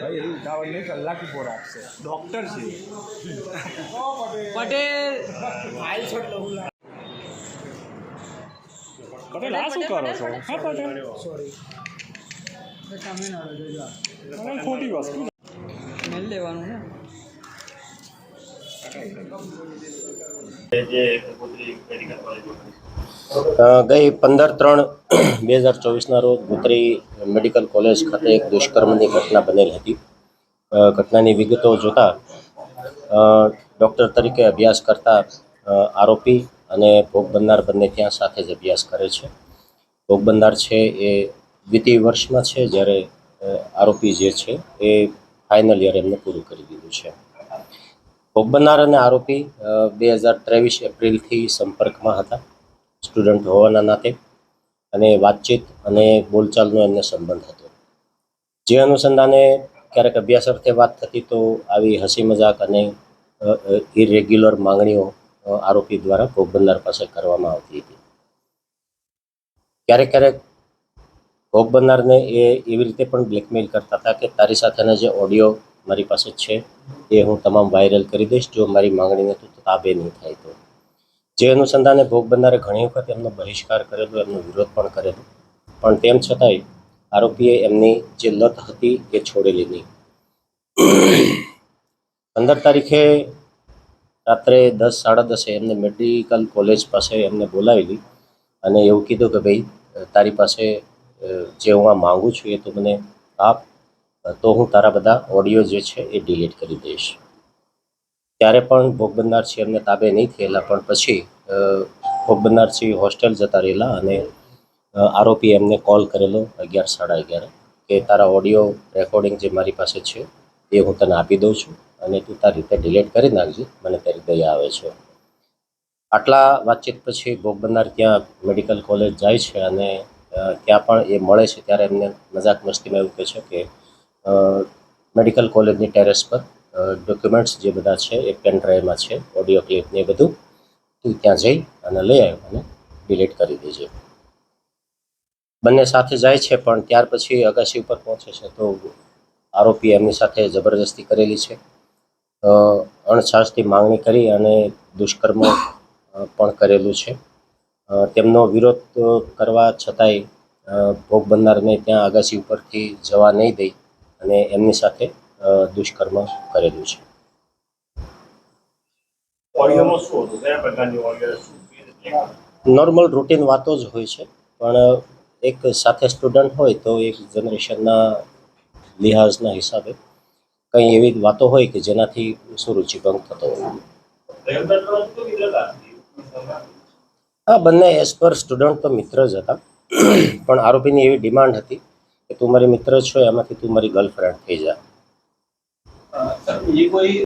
ભાઈ એવી ઉતાવળ નહીં કલાક ઉપર આપશે. ડૉક્ટર છે. પટેલ. પટેલ આ શું કરો છો? હા પટેલ. સોરી ખોટી વસ્તુ. મેલ લેવાનું ને. ગઈ પંદર ત્રણ બે હજાર ચોવીસના રોજ ગોત્રી મેડિકલ કોલેજ ખાતે એક દુષ્કર્મની ઘટના બનેલ હતી. ઘટનાની વિગતો જોતા ડૉક્ટર તરીકે અભ્યાસ કરતા આરોપી અને ભોગ બનનાર બંને ત્યાં સાથે જ અભ્યાસ કરે છે. ભોગ બનનાર છે એ દ્વિતીય વર્ષમાં છે જ્યારે આરોપી જે છે એ ફાઇનલ યર એમને પૂરું કરી દીધું છે. ભોગ બનનાર અને આરોપી બે હજાર ત્રેવીસ એપ્રિલથી સંપર્કમાં હતા. સ્ટુડન્ટ હોવાના નાતે અને વાતચીત અને બોલચાલનો એમને સંબંધ હતો. જે અનુસંધાને ક્યારેક અભ્યાસ અર્થે વાત થતી તો આવી હસી મજાક અને ઇરેગ્યુલર માંગણીઓ આરોપી દ્વારા ભોગ પાસે કરવામાં આવતી હતી. ક્યારેક ક્યારેક ભોગબંધારને એ એવી રીતે પણ બ્લેકમેલ કરતા હતા કે તારી સાથેના જે ઓડિયો મારી પાસે છે, એ હું તમામ વાયરલ કરી દઈશ, જો મારી માંગણીને તું તાબે નહીં થાય તો. જે અનુસંધાને ભોગ બનનારે ઘણી વખત એમનો બહિષ્કાર કરેલો, એમનો વિરોધ પણ કરેલો. પણ તેમ છતાંય આરોપીએ એમની જે લત હતી એ છોડેલી નહીં. પંદર તારીખે રાત્રે દસ, સાડા દસે એમને મેડિકલ કોલેજ પાસે એમને બોલાવેલી અને એવું કીધું કે ભાઈ, તારી પાસે જે હું આ માગું છું એ તો મને આપ, તો હું તારા બધા ઓડિયો જે છે એ ડિલીટ કરી દઈશ. ત્યારે પણ ભોગ બનનાર છે એમને તાબે નહીં થયેલા. પણ પછી ભોગ બનનાર હોસ્ટેલ જતા રહેલા અને આરોપી એમને કોલ કરેલો અગિયાર, સાડા અગિયારે કે તારા ઓડિયો રેકોર્ડિંગ જે મારી પાસે છે એ હું તને આપી દઉં છું અને તું તારી રીતે ડિલીટ કરી નાખજે, મને તારી દયા આવે છે. આટલા વાતચીત પછી ભોગ બનનાર ત્યાં મેડિકલ કોલેજ જાય છે અને ત્યાં પણ એ મળે છે ત્યારે એમને મજાક મસ્તીમાં એવું કહે છે કે મેડિકલ કોલેજની ટેરેસ પર ડોક્યુમેન્ટ્સ જે બધા છે, એ પેન ડ્રાઈવમાં છે ઓડિયો ક્લિપ ને એ બધું, તું ત્યાં જઈ અને લઈ આવ્યો અને ડિલીટ કરી દેજે. બંને સાથે જાય છે, પણ ત્યાર પછી અગાસી ઉપર પહોંચે છે, તો આરોપી એમની સાથે જબરજસ્તી કરેલી છે. અણછાસથી માંગણી કરી અને દુષ્કર્મ પણ કરેલું છે. તેમનો વિરોધ કરવા છતાંય ભોગ બનનારને ત્યાં અગાસી ઉપરથી જવા નહીં દઈ અને એમની સાથે દુષ્કર્મ કરેલું છે? નોર્મલ રૂટીન વાતો જ હોય છે પણ એક સાથે સ્ટુડન્ટ હોય તો એક જનરેશનના લિહાઝના હિસાબે કંઈ એવી વાતો હોય કે જેનાથી સુરુચિભંગ થતો હોય? આ બંને એઝ પર સ્ટુડન્ટ તો મિત્ર જ હતા પણ આરોપીની એવી ડિમાન્ડ હતી કે તું મારી મિત્ર છો એમાંથી તું મારી ગર્લફ્રેન્ડ થઈ જા એ કોઈ